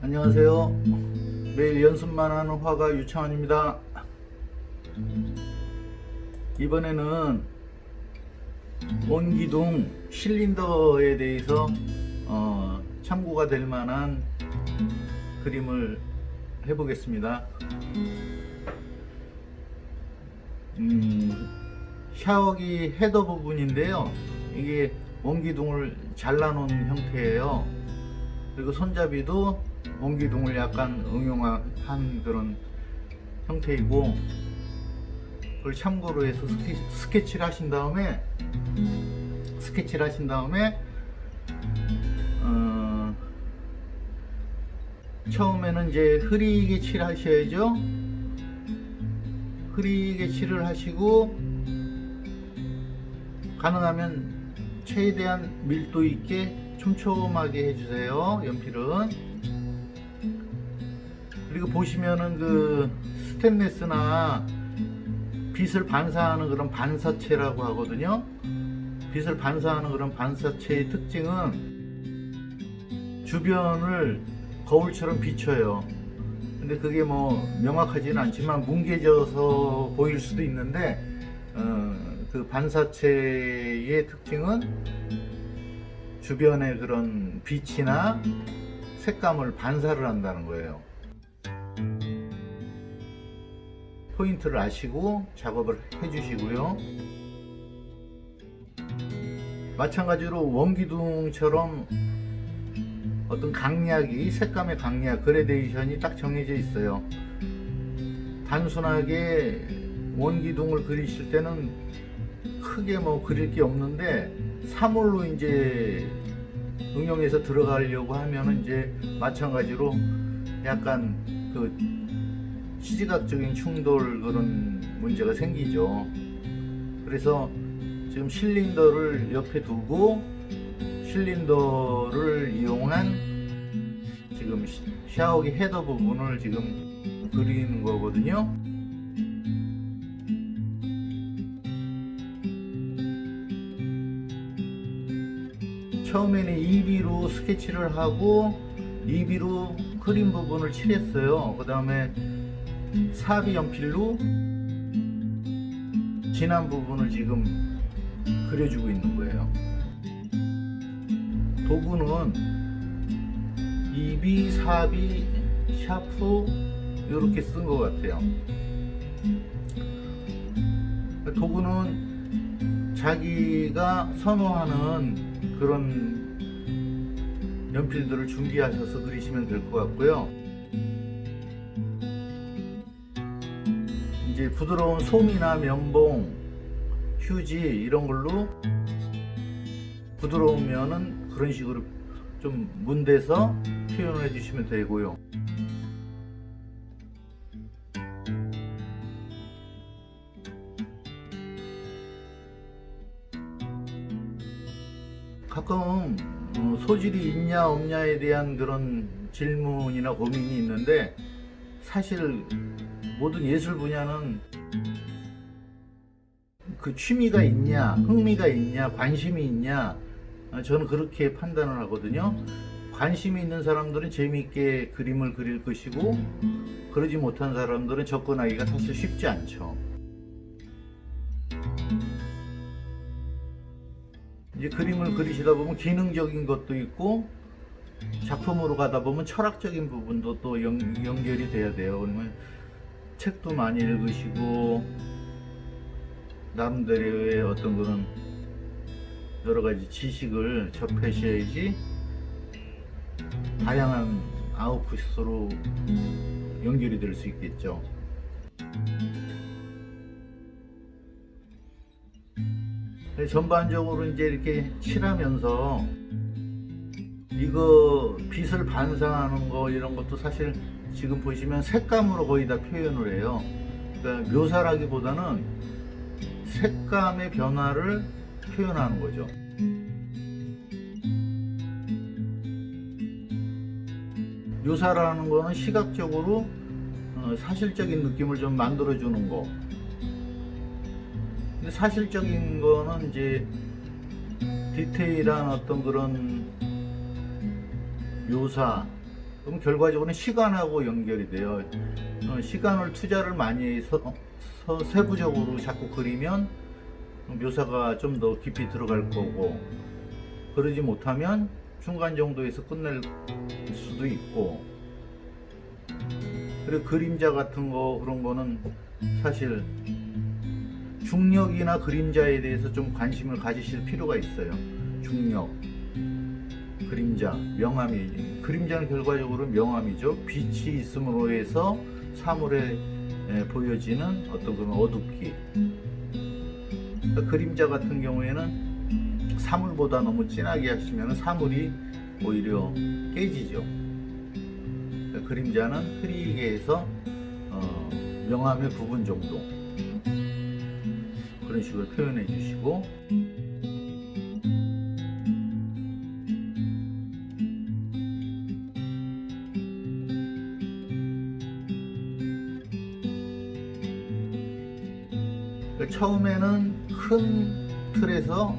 안녕하세요. 매일 연습만 하는 화가 유창환입니다. 이번에는 원기둥 실린더에 대해서 어, 참고가 될 만한 그림을 해보겠습니다. 음, 샤워기 헤더 부분인데요. 이게 원기둥을 잘라놓은 형태예요. 그리고 손잡이도 원기둥을 약간 응용한 그런 형태이고 그걸 참고로 해서 스케, 스케치를 하신 다음에 스케치를 하신 다음에 처음에는 이제 흐리게 칠하셔야죠. 흐리게 칠을 하시고 가능하면 최대한 밀도 있게 촘촘하게 해주세요 연필은. 그리고 보시면은 그 스테인레스나 빛을 반사하는 그런 반사체라고 하거든요. 빛을 반사하는 그런 반사체의 특징은 주변을 거울처럼 비춰요 근데 그게 뭐 명확하지는 않지만 뭉개져서 보일 수도 있는데 어, 그 반사체의 특징은 주변의 그런 빛이나 색감을 반사를 한다는 거예요. 포인트를 아시고 작업을 해주시고요. 마찬가지로 원기둥처럼 어떤 강약이 색감의 강약 그레데이션이 딱 정해져 있어요. 단순하게 원기둥을 그리실 때는 크게 뭐 그릴 게 없는데 사물로 이제 응용해서 들어가려고 하면은 이제 마찬가지로 약간 그 시지각적인 충돌 그런 문제가 생기죠. 그래서 지금 실린더를 옆에 두고 실린더를 이용한 지금 시- 샤워기 헤더 부분을 지금 그리는 거거든요. 처음에는 2B로 스케치를 하고 2B로 그림 부분을 칠했어요. 그 다음에 4B 연필로 진한 부분을 지금 그려주고 있는 거예요. 도구는 2B, 4B, 샤프 이렇게 쓴 것 같아요. 도구는 자기가 선호하는 그런 연필들을 준비하셔서 그리시면 될 것 같고요. 이제 부드러운 솜이나 면봉, 휴지 이런 걸로 부드러우면은 그런 식으로 좀 문대서 표현을 해주시면 되고요. 가끔 어, 소질이 있냐 없냐에 대한 그런 질문이나 고민이 있는데 사실 모든 예술 분야는 그 취미가 있냐, 흥미가 있냐, 관심이 있냐, 어, 저는 그렇게 판단을 하거든요. 관심이 있는 사람들은 재미있게 그림을 그릴 것이고, 그러지 못한 사람들은 접근하기가 사실 쉽지 않죠. 이제 그림을 그리시다 보면 기능적인 것도 있고, 작품으로 가다 보면 철학적인 부분도 또 연, 연결이 돼야 돼요. 그러면 책도 많이 읽으시고, 나름대로의 어떤 그런 여러 가지 지식을 접하셔야지 다양한 아웃풋으로 연결이 될 수 있겠죠. 네, 전반적으로 이제 이렇게 칠하면서 이거 빛을 반사하는 거 이런 것도 사실 지금 보시면 색감으로 거의 다 표현을 해요. 그러니까 묘사라기보다는 색감의 변화를 표현하는 거죠. 묘사라는 거는 시각적으로 어, 사실적인 느낌을 좀 만들어주는 거. 근데 사실적인 거는 이제 디테일한 어떤 그런 묘사, 그럼 결과적으로는 시간하고 연결이 돼요. 어, 시간을 투자를 많이 해서 서- 세부적으로 자꾸 그리면 묘사가 좀 더 깊이 들어갈 거고 그러지 못하면 중간 정도에서 끝낼 수도 있고 그리고 그림자 같은 거 그런 거는 사실 중력이나 그림자에 대해서 좀 관심을 가지실 필요가 있어요. 중력, 그림자, 명암이 그림자는 결과적으로 명암이죠. 빛이 있음으로 해서 사물에 에, 보여지는 어떤 그런 어둡기. 그러니까 그림자 같은 경우에는 사물보다 너무 진하게 하시면 사물이 오히려 깨지죠. 그러니까 그림자는 흐리게 해서 어, 명암의 부분 정도 그런 식으로 표현해 주시고 그러니까 처음에는 큰 틀에서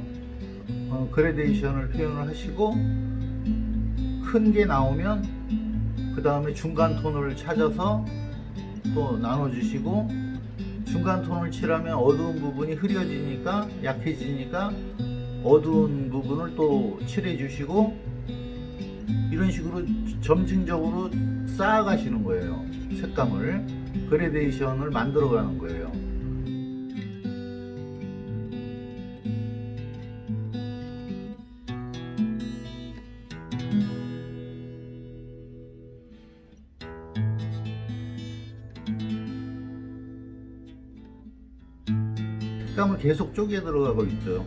어, 그레데이션을 표현을 하시고 큰 게 나오면 그 다음에 중간 톤을 찾아서 또 나눠주시고 중간 톤을 칠하면 어두운 부분이 흐려지니까 약해지니까 어두운 부분을 또 칠해 주시고 이런 식으로 점진적으로 쌓아가시는 거예요 색감을. 그레데이션을 만들어 가는 거예요 색감을 계속 쪼개 들어가고 있죠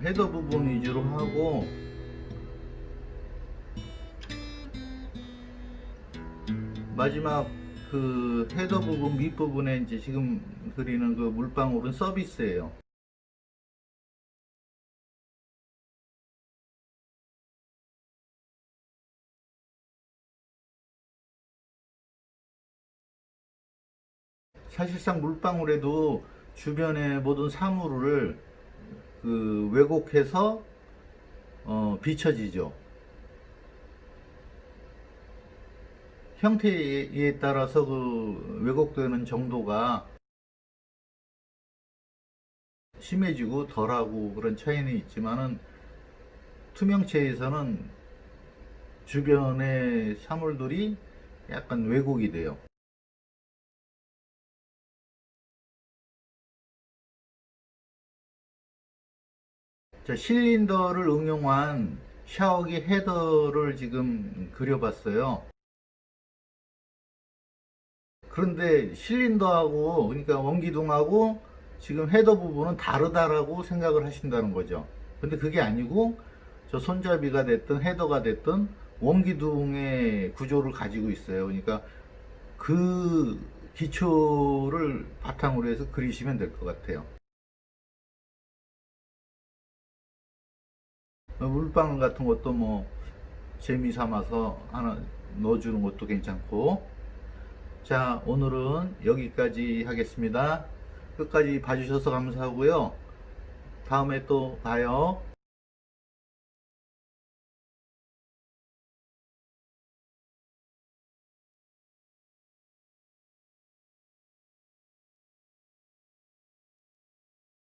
헤더 부분 위주로 하고 마지막 그 헤더 부분 밑부분에 이제 지금 그리는 그 물방울은 서비스예요. 사실상 물방울에도 주변의 모든 사물을 그 왜곡해서 어, 비춰지죠. 형태에 따라서 그 왜곡되는 정도가 심해지고 덜하고 그런 차이는 있지만은 투명체에서는 주변의 사물들이 약간 왜곡이 돼요. 자, 실린더를 응용한 샤워기 헤더를 지금 그려봤어요. 그런데 실린더하고 그러니까 원기둥하고 지금 헤더 부분은 다르다라고 생각을 하신다는 거죠. 근데 그게 아니고 저 손잡이가 됐든 헤더가 됐든 원기둥의 구조를 가지고 있어요. 그러니까 그 기초를 바탕으로 해서 그리시면 될 것 같아요. 물방울 같은 것도 뭐 재미 삼아서 하나 넣어주는 것도 괜찮고. 자 오늘은 여기까지 하겠습니다. 끝까지 봐주셔서 감사하고요. 다음에 또 봐요